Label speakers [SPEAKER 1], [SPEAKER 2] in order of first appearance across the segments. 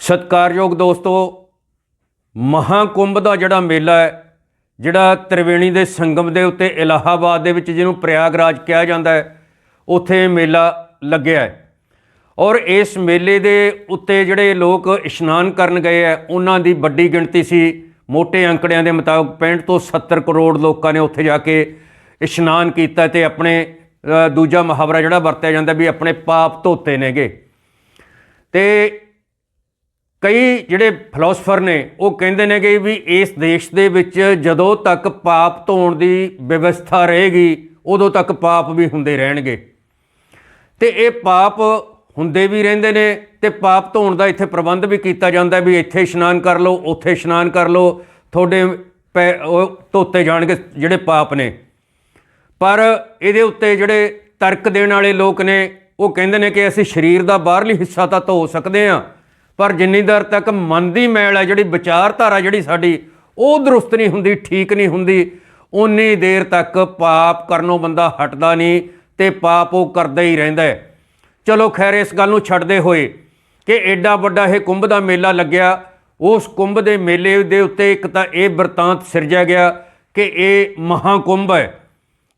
[SPEAKER 1] ਸਤਿਕਾਰਯੋਗ ਦੋਸਤੋ, ਮਹਾਕੁੰਭ ਦਾ ਜਿਹੜਾ ਮੇਲਾ ਹੈ, ਜਿਹੜਾ ਤ੍ਰਿਵੇਣੀ ਦੇ ਸੰਗਮ ਦੇ ਉੱਤੇ ਇਲਾਹਾਬਾਦ ਦੇ ਵਿੱਚ ਜਿਹਨੂੰ ਪ੍ਰਯਾਗਰਾਜ ਕਿਹਾ ਜਾਂਦਾ ਹੈ, ਉੱਥੇ ਮੇਲਾ ਲੱਗਿਆ ਹੈ। ਔਰ ਇਸ ਮੇਲੇ ਦੇ ਉੱਤੇ ਜਿਹੜੇ ਲੋਕ ਇਸ਼ਨਾਨ ਕਰਨ ਗਏ ਹੈ, ਉਹਨਾਂ ਦੀ ਵੱਡੀ ਗਿਣਤੀ ਸੀ। ਮੋٹے ਅੰਕੜਿਆਂ ਦੇ ਮੁਤਾਬਕ 65 ਤੋਂ 70 ਕਰੋੜ ਲੋਕਾਂ ਨੇ ਉੱਥੇ ਜਾ ਕੇ ਇਸ਼ਨਾਨ ਕੀਤਾ ਤੇ ਆਪਣੇ ਦੂਜਾ ਮੁਹਾਵਰਾ ਜਿਹੜਾ ਵਰਤਿਆ ਜਾਂਦਾ ਵੀ ਆਪਣੇ ਪਾਪ ਧੋਤੇ ਨੇਗੇ। ਤੇ ਕਈ ਜਿਹੜੇ ਫਿਲਾਸਫਰ ਨੇ, ਉਹ ਕਹਿੰਦੇ ਨੇ ਕਿ ਵੀ ਇਸ ਦੇਸ਼ ਦੇ ਵਿੱਚ ਜਦੋਂ ਤੱਕ ਪਾਪ ਧੋਣ ਦੀ ਵਿਵਸਥਾ ਰਹੇਗੀ, ਉਦੋਂ ਤੱਕ ਪਾਪ ਵੀ ਹੁੰਦੇ ਰਹਿਣਗੇ। ਤੇ ਇਹ ਪਾਪ ਹੁੰਦੇ ਵੀ ਰਹਿੰਦੇ ਨੇ ਤੇ ਪਾਪ ਧੋਣ ਦਾ ਇੱਥੇ ਪ੍ਰਬੰਧ ਵੀ ਕੀਤਾ ਜਾਂਦਾ ਵੀ ਇੱਥੇ ਇਸ਼ਨਾਨ ਕਰ ਲਓ, ਉੱਥੇ ਇਸ਼ਨਾਨ ਕਰ ਲਓ, ਤੁਹਾਡੇ ਪੈ- ਉਹ ਧੋਤੇ ਜਾਣਗੇ ਜਿਹੜੇ ਪਾਪ ਨੇ। ਪਰ ਇਹਦੇ ਉੱਤੇ ਜਿਹੜੇ ਤਰਕ ਦੇਣ ਵਾਲੇ ਲੋਕ ਨੇ, ਉਹ ਕਹਿੰਦੇ ਨੇ ਕਿ ਅਸੀਂ ਸਰੀਰ ਦਾ ਬਾਹਰਲੀ ਹਿੱਸਾ ਤਾਂ ਧੋ ਸਕਦੇ ਹਾਂ ਪਰ ਜਿੰਨੀ ਦੇਰ ਤੱਕ ਮਨ ਦੀ ਮੈਲ ਹੈ, ਜਿਹੜੀ ਵਿਚਾਰਧਾਰਾ ਜਿਹੜੀ ਸਾਡੀ, ਉਹ ਦਰੁਸਤ ਨਹੀਂ ਹੁੰਦੀ, ਠੀਕ ਨਹੀਂ ਹੁੰਦੀ ਉਨੀ ਦੇਰ ਤੱਕ ਪਾਪ ਕਰਨੋਂ ਬੰਦਾ ਹਟਦਾ ਨਹੀਂ ਤੇ ਪਾਪ ਉਹ ਕਰਦਾ ਹੀ ਰਹਿੰਦਾ ਚਲੋ ਖੈਰ, ਇਸ ਗੱਲ ਨੂੰ ਛੱਡਦੇ ਹੋਏ ਕਿ ਐਡਾ ਵੱਡਾ ਇਹ ਕੁੰਭ ਦਾ ਮੇਲਾ ਲੱਗਿਆ। ਉਸ ਕੁੰਭ ਦੇ ਮੇਲੇ ਦੇ ਉੱਤੇ ਇੱਕ ਤਾਂ ਇਹ ਵਰਤਾਂਤ ਸਿਰਜਿਆ ਗਿਆ ਕਿ ਇਹ ਮਹਾਕੁੰਭ ਹੈ।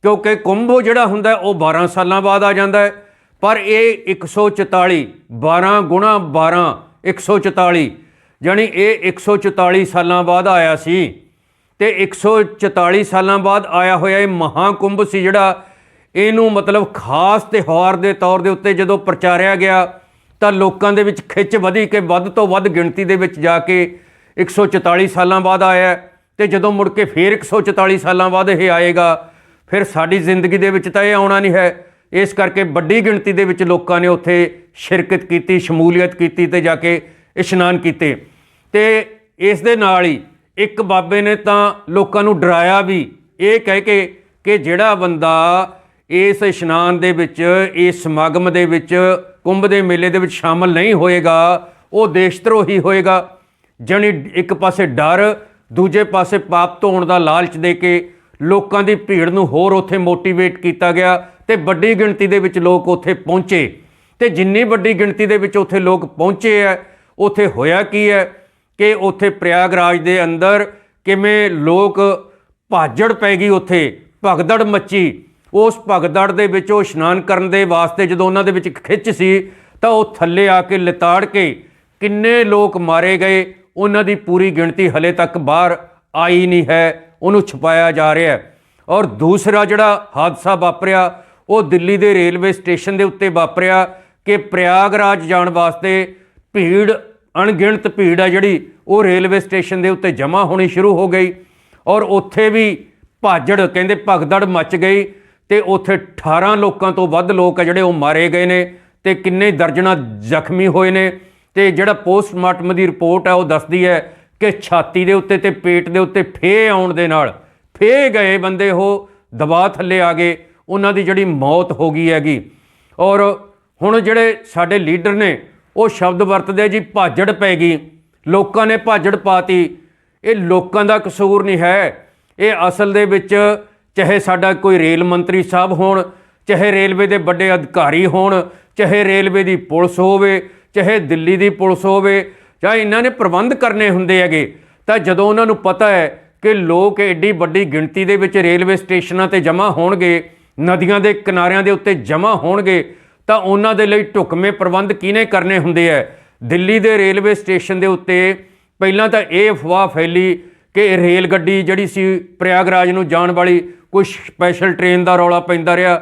[SPEAKER 1] ਕਿਉਂਕਿ ਕੁੰਭ ਜਿਹੜਾ ਹੁੰਦਾ, ਉਹ 12 ਸਾਲਾਂ ਬਾਅਦ ਆ ਜਾਂਦਾ ਹੈ। ਪਰ ਇਹ 144 12 ਗੁਣਾ 12 144 ਯਾਨੀ ਇਹ 144 ਸਾਲਾਂ ਬਾਅਦ ਆਇਆ ਸੀ। ਤੇ 144 ਸਾਲਾਂ ਬਾਅਦ ਆਇਆ ਹੋਇਆ ਇਹ ਮਹਾਕੁੰਭ ਸੀ ਜਿਹੜਾ ਇਹਨੂੰ ਮਤਲਬ ਖਾਸ ਤਿਉਹਾਰ ਦੇ ਤੌਰ ਦੇ ਉੱਤੇ ਜਦੋਂ ਪ੍ਰਚਾਰਿਆ ਗਿਆ, ਤਾਂ ਲੋਕਾਂ ਦੇ ਵਿੱਚ ਖਿੱਚ ਵਧੀ ਕਿ ਵੱਧ ਤੋਂ ਵੱਧ ਗਿਣਤੀ ਦੇ ਵਿੱਚ ਜਾ ਕੇ 144 ਸਾਲਾਂ ਬਾਅਦ ਆਇਆ ਹੈ। ਤੇ ਜਦੋਂ ਮੁੜ ਕੇ ਫੇਰ 144 ਸਾਲਾਂ ਬਾਅਦ ਇਹ ਆਏਗਾ, ਫਿਰ ਸਾਡੀ ਜ਼ਿੰਦਗੀ ਦੇ ਵਿੱਚ ਤਾਂ ਇਹ ਆਉਣਾ ਨਹੀਂ ਹੈ। ਇਸ ਕਰਕੇ ਵੱਡੀ ਗਿਣਤੀ ਦੇ ਵਿੱਚ ਲੋਕਾਂ ਨੇ ਉੱਥੇ ਸ਼ਿਰਕਤ ਕੀਤੀ, ਸ਼ਮੂਲੀਅਤ ਕੀਤੀ ਤੇ ਜਾ ਕੇ ਇਸ਼ਨਾਨ ਕੀਤੇ। ਤੇ ਇਸ ਦੇ ਨਾਲ ਹੀ ਇੱਕ ਬਾਬੇ ਨੇ ਤਾਂ ਲੋਕਾਂ ਨੂੰ ਡਰਾਇਆ ਵੀ, ਇਹ ਕਹਿ ਕੇ ਕਿ ਜਿਹੜਾ ਬੰਦਾ ਇਸ ਇਸ਼ਨਾਨ ਦੇ ਵਿੱਚ, ਇਸ ਸਮਾਗਮ ਦੇ ਵਿੱਚ, ਕੁੰਭ ਦੇ ਮੇਲੇ ਦੇ ਵਿੱਚ ਸ਼ਾਮਲ ਨਹੀਂ ਹੋਏਗਾ, ਉਹ ਦੇਸ਼ ਧਰੋਹੀ ਹੋਏਗਾ। ਜਣੀ ਇੱਕ ਪਾਸੇ ਡਰ, ਦੂਜੇ ਪਾਸੇ ਪਾਪ ਧੋਣ ਦਾ ਲਾਲਚ ਦੇ ਕੇ ਲੋਕਾਂ ਦੀ ਭੀੜ ਨੂੰ ਹੋਰ ਉੱਥੇ ਮੋਟੀਵੇਟ ਕੀਤਾ ਗਿਆ। ਤੇ ਵੱਡੀ ਗਿਣਤੀ ਦੇ ਵਿੱਚ ਲੋਕ ਉੱਥੇ ਪਹੁੰਚੇ। ਤੇ ਜਿੰਨੀ ਵੱਡੀ ਗਿਣਤੀ ਦੇ ਵਿੱਚ ਉੱਥੇ ਲੋਕ ਪਹੁੰਚੇ ਹੈ ਉੱਥੇ ਹੋਇਆ ਕੀ ਹੈ ਕਿ ਉੱਥੇ ਪ੍ਰਯਾਗਰਾਜ ਦੇ ਅੰਦਰ ਕਿਵੇਂ ਲੋਕ ਭਾਜੜ ਪੈ ਗਈ ਉੱਥੇ, ਭਗਦੜ ਮੱਚੀ। ਉਸ ਭਗਦੜ ਦੇ ਵਿੱਚ ਉਹ ਇਸ਼ਨਾਨ ਕਰਨ ਦੇ ਵਾਸਤੇ ਜਦੋਂ ਉਹਨਾਂ ਦੇ ਵਿੱਚ ਖਿੱਚ ਸੀ, ਤਾਂ ਉਹ ਥੱਲੇ ਆ ਕੇ ਲਿਤਾੜ ਕੇ ਕਿੰਨੇ ਲੋਕ ਮਾਰੇ ਗਏ, ਉਹਨਾਂ ਦੀ ਪੂਰੀ ਗਿਣਤੀ ਹਲੇ ਤੱਕ ਬਾਹਰ ਆਈ ਨਹੀਂ ਹੈ, ਉਹਨੂੰ ਛੁਪਾਇਆ ਜਾ ਰਿਹਾ ਹੈ। ਔਰ ਦੂਸਰਾ ਜਿਹੜਾ ਹਾਦਸਾ ਵਾਪਰਿਆ ਉਹ ਦਿੱਲੀ ਦੇ ਰੇਲਵੇ ਸਟੇਸ਼ਨ ਦੇ ਉੱਤੇ ਵਾਪਰਿਆ ਕਿ ਪ੍ਰਯਾਗਰਾਜ ਜਾਣ ਵਾਸਤੇ ਭੀੜ, ਅਣਗਿਣਤ ਭੀੜ ਹੈ ਜਿਹੜੀ, ਉਹ ਰੇਲਵੇ ਸਟੇਸ਼ਨ ਦੇ ਉੱਤੇ ਜਮ੍ਹਾਂ ਹੋਣੀ ਸ਼ੁਰੂ ਹੋ ਗਈ ਔਰ ਉੱਥੇ ਵੀ ਭਾਜੜ, ਕਹਿੰਦੇ ਭਗਦੜ ਮਚ ਗਈ ਤੇ ਉੱਥੇ 18 ਲੋਕਾਂ ਤੋਂ ਵੱਧ ਲੋਕ ਆ ਜਿਹੜੇ ਉਹ ਮਾਰੇ ਗਏ ਨੇ ਤੇ ਕਿੰਨੇ ਦਰਜਨਾਂ ਜ਼ਖਮੀ ਹੋਏ ਨੇ ਤੇ ਜਿਹੜਾ ਪੋਸਟਮਾਰਟਮ ਦੀ ਰਿਪੋਰਟ ਹੈ ਉਹ ਦੱਸਦੀ ਹੈ ਕਿ ਛਾਤੀ ਦੇ ਉੱਤੇ ਤੇ ਪੇਟ ਦੇ ਉੱਤੇ ਫੇ ਆਉਣ ਦੇ ਨਾਲ ਫੇ ਗਏ ਬੰਦੇ ਉਹ ਦਬਾਅ ਥੱਲੇ ਆ ਗਏ ਉਹਨਾਂ ਦੀ ਜਿਹੜੀ ਮੌਤ ਹੋ ਗਈ ਹੈਗੀ। ਔਰ ਹੁਣ ਜਿਹੜੇ ਸਾਡੇ ਲੀਡਰ ਨੇ, ਉਹ ਸ਼ਬਦ ਵਰਤਦੇ ਜੀ, ਭਾਜੜ ਪੈ ਗਈ। ਲੋਕਾਂ ਨੇ ਭਾਜੜ ਪਾਤੀ। ਇਹ ਲੋਕਾਂ ਦਾ ਕਸੂਰ ਨਹੀਂ ਹੈ। ਇਹ ਅਸਲ ਦੇ ਵਿੱਚ ਚਾਹੇ ਸਾਡਾ ਕੋਈ ਰੇਲ ਮੰਤਰੀ ਸਾਹਿਬ ਹੋਣ, ਚਾਹੇ ਰੇਲਵੇ ਦੇ ਵੱਡੇ ਅਧਿਕਾਰੀ ਹੋਣ, ਚਾਹੇ ਰੇਲਵੇ ਦੀ ਪੁਲਿਸ ਹੋਵੇ, ਚਾਹੇ ਦਿੱਲੀ ਦੀ ਪੁਲਿਸ ਹੋਵੇ, ਜਾਂ ਇਹਨਾਂ ਨੇ ਪ੍ਰਬੰਧ ਕਰਨੇ ਹੁੰਦੇ ਹੈਗੇ, ਤਾਂ ਜਦੋਂ ਉਹਨਾਂ ਨੂੰ ਪਤਾ ਹੈ ਕਿ ਲੋਕ ਐਡੀ ਵੱਡੀ ਗਿਣਤੀ ਦੇ ਵਿੱਚ ਰੇਲਵੇ ਸਟੇਸ਼ਨਾਂ ਤੇ ਜਮ੍ਹਾਂ ਹੋਣਗੇ ਨਦੀਆਂ ਦੇ ਕਿਨਾਰਿਆਂ ਦੇ ਉੱਤੇ ਜਮ੍ਹਾਂ ਹੋਣਗੇ, ਤਾਂ ਉਹਨਾਂ ਦੇ ਲਈ ਢੁਕਵੇਂ ਪ੍ਰਬੰਧ ਕਿਹਨੇ ਕਰਨੇ ਹੁੰਦੇ ਹੈ ਦਿੱਲੀ ਦੇ ਰੇਲਵੇ ਸਟੇਸ਼ਨ ਦੇ ਉੱਤੇ ਪਹਿਲਾਂ ਤਾਂ ਇਹ ਅਫਵਾਹ ਫੈਲੀ ਕਿ ਰੇਲ ਗੱਡੀ ਜਿਹੜੀ ਸੀ ਪ੍ਰਯਾਗਰਾਜ ਨੂੰ ਜਾਣ ਵਾਲੀ ਕੋਈ ਸਪੈਸ਼ਲ ਟ੍ਰੇਨ ਦਾ ਰੌਲਾ ਪੈਂਦਾ ਰਿਹਾ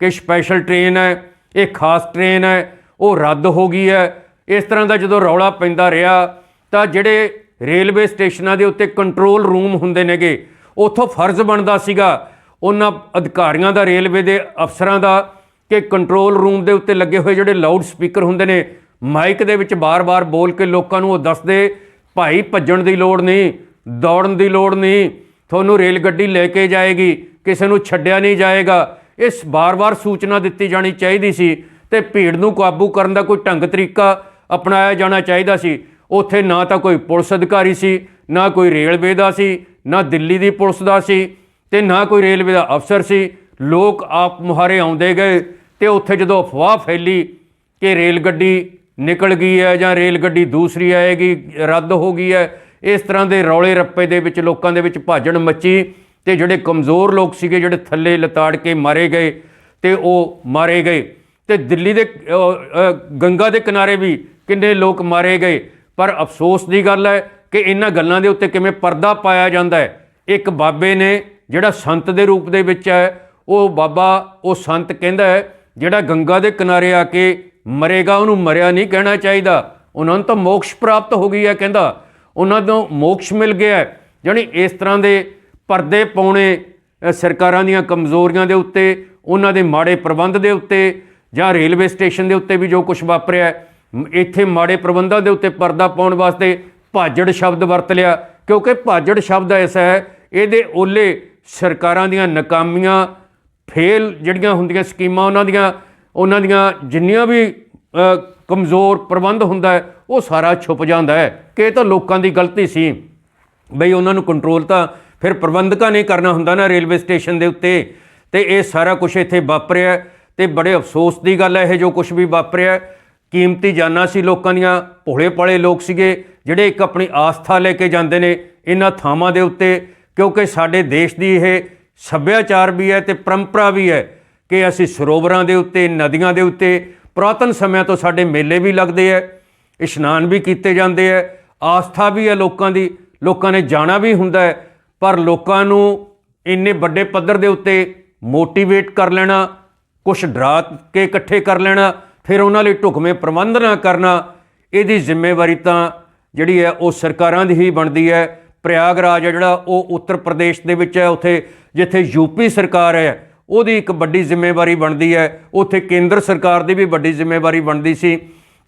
[SPEAKER 1] ਕਿ ਸਪੈਸ਼ਲ ਟ੍ਰੇਨ ਹੈ ਇਹ ਖਾਸ ਟ੍ਰੇਨ ਹੈ ਉਹ ਰੱਦ ਹੋ ਗਈ ਹੈ ਇਸ ਤਰ੍ਹਾਂ ਦਾ ਜਦੋਂ ਰੌਲਾ ਪੈਂਦਾ ਰਿਹਾ, ਤਾਂ ਜਿਹੜੇ ਰੇਲਵੇ ਸਟੇਸ਼ਨਾਂ ਦੇ ਉੱਤੇ ਕੰਟਰੋਲ ਰੂਮ ਹੁੰਦੇ ਨੇਗੇ, ਉਥੋਂ ਫਰਜ਼ ਬਣਦਾ ਸੀਗਾ ਉਹਨਾਂ ਅਧਿਕਾਰੀਆਂ ਦਾ, ਰੇਲਵੇ ਦੇ ਅਫਸਰਾਂ ਦਾ ਕਿ ਕੰਟਰੋਲ ਰੂਮ ਦੇ ਉੱਤੇ ਲੱਗੇ ਹੋਏ ਜਿਹੜੇ ਲਾਊਡ ਸਪੀਕਰ ਹੁੰਦੇ ਨੇ, ਮਾਈਕ ਦੇ ਵਿੱਚ ਬਾਰ-ਬਾਰ ਬੋਲ ਕੇ ਲੋਕਾਂ ਨੂੰ ਉਹ ਦੱਸਦੇ, ਭਾਈ, ਭੱਜਣ ਦੀ ਲੋੜ ਨਹੀਂ, ਦੌੜਨ ਦੀ ਲੋੜ ਨਹੀਂ, ਤੁਹਾਨੂੰ ਰੇਲ ਗੱਡੀ ਲੈ ਕੇ ਜਾਏਗੀ, ਕਿਸੇ ਨੂੰ ਛੱਡਿਆ ਨਹੀਂ ਜਾਏਗਾ। ਇਸ ਬਾਰ-ਬਾਰ ਸੂਚਨਾ ਦਿੱਤੀ ਜਾਣੀ ਚਾਹੀਦੀ ਸੀ ਤੇ ਭੀੜ ਨੂੰ ਕਾਬੂ ਕਰਨ ਦਾ ਕੋਈ ਢੰਗ ਤਰੀਕਾ ਅਪਣਾਇਆ ਜਾਣਾ ਚਾਹੀਦਾ ਸੀ। ਉੱਥੇ ਨਾ ਤਾਂ ਕੋਈ ਪੁਲਿਸ ਅਧਿਕਾਰੀ ਸੀ, ਨਾ ਕੋਈ ਰੇਲਵੇ ਦਾ ਸੀ, ਨਾ ਦਿੱਲੀ ਦੀ ਪੁਲਿਸ ਦਾ ਸੀ। ਤੇ ਨਾ ਕੋਈ ਰੇਲਵੇ ਦਾ ਅਫਸਰ ਸੀ। ਲੋਕ ਆਪ ਮੁਹਾਰੇ ਆਉਂਦੇ ਗਏ ਤੇ ਉੱਥੇ ਜਦੋਂ ਅਫਵਾਹ ਫੈਲੀ ਕਿ ਰੇਲ ਗੱਡੀ ਨਿਕਲ ਗਈ ਹੈ ਜਾਂ ਰੇਲ ਗੱਡੀ ਦੂਸਰੀ ਆਏਗੀ, ਰੱਦ ਹੋ ਗਈ ਹੈ, ਇਸ ਤਰ੍ਹਾਂ ਦੇ ਰੌਲੇ ਰੱਪੇ ਦੇ ਵਿੱਚ ਲੋਕਾਂ ਦੇ ਵਿੱਚ ਭਾਜਣ ਮੱਚੀ ਤੇ ਜਿਹੜੇ ਕਮਜ਼ੋਰ ਲੋਕ ਸੀਗੇ, ਜਿਹੜੇ ਥੱਲੇ ਲਤਾੜ ਕੇ ਮਾਰੇ ਗਏ ਤੇ ਉਹ ਮਾਰੇ ਗਏ ਤੇ ਦਿੱਲੀ ਦੇ ਗੰਗਾ ਦੇ ਕਿਨਾਰੇ ਵੀ ਕਿੰਨੇ ਲੋਕ ਮਾਰੇ ਗਏ। ਪਰ ਅਫਸੋਸ ਦੀ ਗੱਲ ਹੈ ਕਿ ਇਹਨਾਂ ਗੱਲਾਂ ਦੇ ਉੱਤੇ ਕਿਵੇਂ ਪਰਦਾ ਪਾਇਆ ਜਾਂਦਾ ਹੈ। ਇੱਕ ਬਾਬੇ ਨੇ ਜਿਹੜਾ ਸੰਤ ਦੇ ਰੂਪ ਦੇ ਵਿੱਚ ਹੈ ਉਹ ਬਾਬਾ ਉਹ ਸੰਤ ਕਹਿੰਦਾ ਹੈ ਜਿਹੜਾ ਗੰਗਾ ਦੇ ਕਿਨਾਰੇ ਆ ਕੇ ਮਰੇਗਾ ਉਹਨੂੰ ਮਰਿਆ ਨਹੀਂ ਕਹਿਣਾ ਚਾਹੀਦਾ। ਉਹਨਾਂ ਨੂੰ ਤਾਂ ਮੋਕਸ਼ ਪ੍ਰਾਪਤ ਹੋ ਗਈ ਹੈ ਕਹਿੰਦਾ। ਉਹਨਾਂ ਨੂੰ ਮੋਕਸ਼ ਮਿਲ ਗਿਆ ਹੈ। ਜਾਣੀ ਇਸ ਤਰ੍ਹਾਂ ਦੇ ਪਰਦੇ ਪਾਉਣੇ ਸਰਕਾਰਾਂ ਦੀਆਂ ਕਮਜ਼ੋਰੀਆਂ ਦੇ ਉੱਤੇ ਉਹਨਾਂ ਦੇ ਮਾੜੇ ਪ੍ਰਬੰਧ ਦੇ ਉੱਤੇ ਜਾਂ ਰੇਲਵੇ ਸਟੇਸ਼ਨ ਦੇ ਉੱਤੇ ਵੀ ਜੋ ਕੁਝ ਵਾਪਰਿਆ ਹੈ, ਇੱਥੇ ਮਾੜੇ ਪ੍ਰਬੰਧਾਂ ਦੇ ਉੱਤੇ ਪਰਦਾ ਪਾਉਣ ਵਾਸਤੇ ਭਾਜੜ ਸ਼ਬਦ ਵਰਤ ਲਿਆ। ਕਿਉਂਕਿ ਭਾਜੜ ਸ਼ਬਦ ਐਸਾ ਹੈ ਇਹਦੇ ਓਲੇ ਸਰਕਾਰਾਂ ਦੀਆਂ ਨਾਕਾਮੀਆਂ, ਫੇਲ ਜਿਹੜੀਆਂ ਹੁੰਦੀਆਂ ਸਕੀਮਾਂ ਉਹਨਾਂ ਦੀਆਂ ਉਹਨਾਂ ਦੀਆਂ ਜਿੰਨੀਆਂ ਵੀ ਕਮਜ਼ੋਰ ਪ੍ਰਬੰਧ ਹੁੰਦਾ ਹੈ, ਉਹ ਸਾਰਾ ਛੁਪ ਜਾਂਦਾ ਹੈ। ਕਿ ਇਹ ਤਾਂ ਲੋਕਾਂ ਦੀ ਗਲਤੀ ਸੀ। ਬਈ ਉਹਨਾਂ ਨੂੰ ਕੰਟਰੋਲ ਤਾਂ ਫਿਰ ਪ੍ਰਬੰਧਕਾਂ ਨੇ ਕਰਨਾ ਹੁੰਦਾ ਨਾ ਰੇਲਵੇ ਸਟੇਸ਼ਨ ਦੇ ਉੱਤੇ। ਤੇ ਇਹ ਸਾਰਾ ਕੁਝ ਇੱਥੇ ਵਾਪਰਿਆ ਹੈ। ਤੇ ਬੜੇ ਅਫਸੋਸ ਦੀ ਗੱਲ ਹੈ ਇਹ ਜੋ ਕੁਝ ਵੀ ਵਾਪਰਿਆ ਕੀਮਤੀ ਜਾਨਾਂ ਸੀ ਲੋਕਾਂ ਦੀਆਂ ਭੋਲੇ ਪਾਲੇ ਲੋਕ ਸੀਗੇ, ਜਿਹੜੇ ਇੱਕ ਆਪਣੀ ਆਸਥਾ ਲੈ ਕੇ ਜਾਂਦੇ ਨੇ, ਇਹਨਾਂ ਥਾਵਾਂ ਦੇ ਉੱਤੇ। ਕਿਉਂਕਿ ਸਾਡੇ ਦੇਸ਼ ਦੀ ਇਹ ਸੱਭਿਆਚਾਰ ਵੀ ਹੈ ਤੇ ਪਰੰਪਰਾ ਵੀ ਹੈ ਕਿ ਅਸੀਂ ਸਰੋਵਰਾਂ ਦੇ ਉੱਤੇ, ਨਦੀਆਂ ਦੇ ਉੱਤੇ, ਪੁਰਾਤਨ ਸਮਿਆਂ ਤੋਂ ਸਾਡੇ ਮੇਲੇ ਵੀ ਲੱਗਦੇ ਹੈ, ਇਸ਼ਨਾਨ ਵੀ ਕੀਤੇ ਜਾਂਦੇ ਹੈ, ਆਸਥਾ ਵੀ ਹੈ ਲੋਕਾਂ ਦੀ, ਲੋਕਾਂ ਨੇ ਜਾਣਾ ਵੀ ਹੁੰਦਾ ਹੈ, ਪਰ ਲੋਕਾਂ ਨੂੰ ਇੰਨੇ ਵੱਡੇ ਪੱਧਰ ਦੇ ਉੱਤੇ ਮੋਟੀਵੇਟ ਕਰ ਲੈਣਾ ਕੁਝ ਡਰਾ ਕੇ ਇਕੱਠੇ ਕਰ ਲੈਣਾ, ਫਿਰ ਉਹਨਾਂ ਲਈ ਢੁਕਵੇਂ ਪ੍ਰਬੰਧ ਨਾ ਕਰਨਾ, ਇਹਦੀ ਜ਼ਿੰਮੇਵਾਰੀ ਤਾਂ ਜਿਹੜੀ ਹੈ ਉਹ ਸਰਕਾਰਾਂ ਦੀ ਹੀ ਬਣਦੀ ਹੈ। ਪ੍ਰਯਾਗਰਾਜ ਹੈ ਜਿਹੜਾ, ਉਹ ਉੱਤਰ ਪ੍ਰਦੇਸ਼ ਦੇ ਵਿੱਚ ਹੈ, ਉੱਥੇ ਜਿੱਥੇ ਯੂਪੀ ਸਰਕਾਰ ਹੈ, ਉਹਦੀ ਇੱਕ ਵੱਡੀ ਜ਼ਿੰਮੇਵਾਰੀ ਬਣਦੀ ਹੈ। ਉੱਥੇ ਕੇਂਦਰ ਸਰਕਾਰ ਦੀ ਵੀ ਵੱਡੀ ਜ਼ਿੰਮੇਵਾਰੀ ਬਣਦੀ ਸੀ।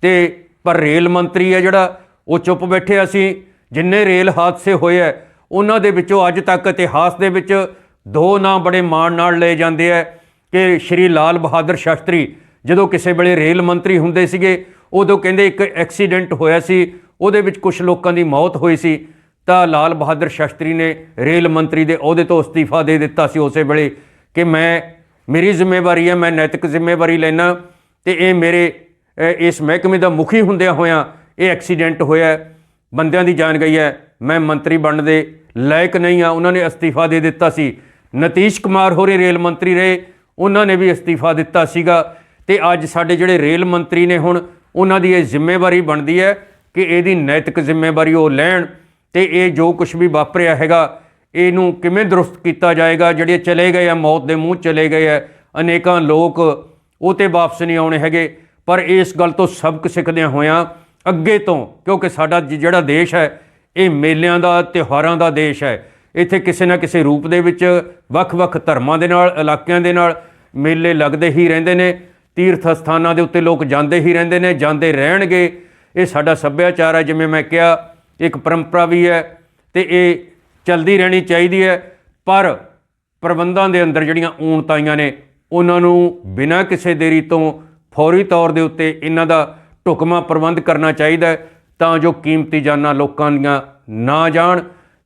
[SPEAKER 1] ਤੇ ਪਰ ਰੇਲ ਮੰਤਰੀ ਹੈ ਜਿਹੜਾ, ਉਹ ਚੁੱਪ ਬੈਠੇ ਅਸੀਂ, ਜਿੰਨੇ ਰੇਲ ਹਾਦਸੇ ਹੋਏ ਹੈ, ਉਹਨਾਂ ਦੇ ਵਿੱਚੋਂ ਅੱਜ ਤੱਕ ਇਤਿਹਾਸ ਦੇ ਵਿੱਚ ਦੋ ਨਾਂ ਬੜੇ ਮਾਣ ਨਾਲ ਲਏ ਜਾਂਦੇ ਹੈ, ਕਿ ਸ਼੍ਰੀ ਲਾਲ ਬਹਾਦਰ ਸ਼ਾਸਤਰੀ। ਜਦੋਂ ਕਿਸੇ ਵੇਲੇ ਰੇਲ ਮੰਤਰੀ ਹੁੰਦੇ ਸੀਗੇ, ਉਦੋਂ ਕਹਿੰਦੇ ਇੱਕ ਐਕਸੀਡੈਂਟ ਹੋਇਆ ਸੀ, ਉਹਦੇ ਵਿੱਚ ਕੁਝ ਲੋਕਾਂ ਦੀ ਮੌਤ ਹੋਈ ਸੀ। ਤਾਂ ਲਾਲ ਬਹਾਦਰ ਸ਼ਾਸਤਰੀ ਨੇ ਰੇਲ ਮੰਤਰੀ ਦੇ ਅਹੁਦੇ ਤੋਂ ਅਸਤੀਫਾ ਦੇ ਦਿੱਤਾ ਸੀ ਉਸੇ ਵੇਲੇ ਕਿ ਮੈਂ, ਮੇਰੀ ਜ਼ਿੰਮੇਵਾਰੀ ਹੈ, ਮੈਂ ਨੈਤਿਕ ਜ਼ਿੰਮੇਵਾਰੀ ਲੈਣਾ ਤੇ ਇਹ ਮੇਰੇ ਇਸ ਮਹਿਕਮੇ ਦਾ ਮੁਖੀ ਹੁੰਦਿਆਂ ਹੋਇਆਂ ਇਹ ਐਕਸੀਡੈਂਟ ਹੋਇਆ, ਬੰਦਿਆਂ ਦੀ ਜਾਨ ਗਈ ਹੈ, ਮੈਂ ਮੰਤਰੀ ਬਣਨ ਦੇ ਲਾਇਕ ਨਹੀਂ ਆ ਉਹਨਾਂ ਨੇ ਅਸਤੀਫਾ ਦੇ ਦਿੱਤਾ ਸੀ। ਨਤੀਸ਼ ਕੁਮਾਰ ਹੋਰੇ ਰੇਲ ਮੰਤਰੀ ਰਹੇ, ਉਹਨਾਂ ਨੇ ਵੀ ਅਸਤੀਫਾ ਦਿੱਤਾ ਸੀਗਾ ਤੇ ਅੱਜ ਸਾਡੇ ਜਿਹੜੇ ਰੇਲ ਮੰਤਰੀ ਨੇ ਹੁਣ, ਉਹਨਾਂ ਦੀ ਇਹ ਜ਼ਿੰਮੇਵਾਰੀ ਬਣਦੀ ਹੈ ਕਿ ਇਹਦੀ ਨੈਤਿਕ ਜ਼ਿੰਮੇਵਾਰੀ ਉਹ ਲੈਣ ਤੇ ਇਹ ਜੋ ਕੁਝ ਵੀ ਵਾਪਰਿਆ ਹੈਗਾ, ਇਹਨੂੰ ਕਿਵੇਂ ਦਰੁਸਤ ਕੀਤਾ ਜਾਏਗਾ? ਜਿਹੜੇ ਚਲੇ ਗਏ ਆ, ਮੌਤ ਦੇ ਮੂੰਹ ਚਲੇ ਗਏ ਆ, ਅਨੇਕਾਂ ਲੋਕ ਉਹ ਤੇ ਵਾਪਸ ਨਹੀਂ ਆਉਣੇ ਹੈਗੇ। ਪਰ ਇਸ ਗੱਲ ਤੋਂ ਸਬਕ ਸਿੱਖਦਿਆਂ ਹੋਇਆਂ ਅੱਗੇ ਤੋਂ, ਕਿਉਂਕਿ ਸਾਡਾ ਜ- ਜਿਹੜਾ ਦੇਸ਼ ਹੈ, ਇਹ ਮੇਲਿਆਂ ਦਾ, ਤਿਉਹਾਰਾਂ ਦਾ ਦੇਸ਼ ਹੈ। ਇੱਥੇ ਕਿਸੇ ਨਾ ਕਿਸੇ ਰੂਪ ਦੇ ਵਿੱਚ ਵੱਖ-ਵੱਖ ਧਰਮਾਂ ਦੇ ਨਾਲ, ਇਲਾਕਿਆਂ ਦੇ ਨਾਲ ਮੇਲੇ ਲੱਗਦੇ ਹੀ ਰਹਿੰਦੇ ਨੇ ਤੀਰਥ ਸਥਾਨਾਂ ਦੇ ਉੱਤੇ ਲੋਕ ਜਾਂਦੇ ਹੀ ਰਹਿੰਦੇ ਨੇ, ਜਾਂਦੇ ਰਹਿਣਗੇ। ਇਹ ਸਾਡਾ ਸੱਭਿਆਚਾਰ ਹੈ, ਜਿਵੇਂ ਮੈਂ ਕਿਹਾ ਇੱਕ ਪਰੰਪਰਾ ਵੀ ਹੈ ਤੇ ਇਹ ਚਲਦੀ ਰਹਿਣੀ ਚਾਹੀਦੀ ਹੈ। ਪਰ ਪ੍ਰਬੰਧਾਂ ਦੇ ਅੰਦਰ ਜਿਹੜੀਆਂ ਊਣਤਾਈਆਂ ਨੇ, ਉਹਨਾਂ ਨੂੰ ਬਿਨਾਂ ਕਿਸੇ ਦੇਰੀ ਤੋਂ ਫੌਰੀ ਤੌਰ ਦੇ ਉੱਤੇ ਇਹਨਾਂ ਦਾ ਢੁਕਮਾ ਪ੍ਰਬੰਧ ਕਰਨਾ ਚਾਹੀਦਾ ਹੈ ਤਾਂ ਜੋ ਕੀਮਤੀ ਜਾਨਾਂ ਲੋਕਾਂ ਦੀਆਂ ਨਾ ਜਾਣ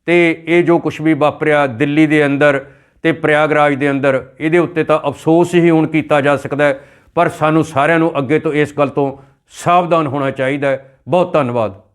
[SPEAKER 1] ਤੇ ਇਹ ਜੋ ਕੁਝ ਵੀ ਵਾਪਰਿਆ ਦਿੱਲੀ ਦੇ ਅੰਦਰ ਤੇ ਪ੍ਰਯਾਗਰਾਜ ਦੇ ਅੰਦਰ, ਇਹਦੇ ਉੱਤੇ ਤਾਂ ਅਫਸੋਸ ਹੀ ਹੁਣ ਕੀਤਾ ਜਾ ਸਕਦਾ ਹੈ। ਪਰ ਸਾਨੂੰ ਸਾਰਿਆਂ ਨੂੰ ਅੱਗੇ ਤੋਂ ਇਸ ਗੱਲ ਤੋਂ ਸਾਵਧਾਨ ਹੋਣਾ ਚਾਹੀਦਾ ਹੈ। ਬਹੁਤ ਧੰਨਵਾਦ।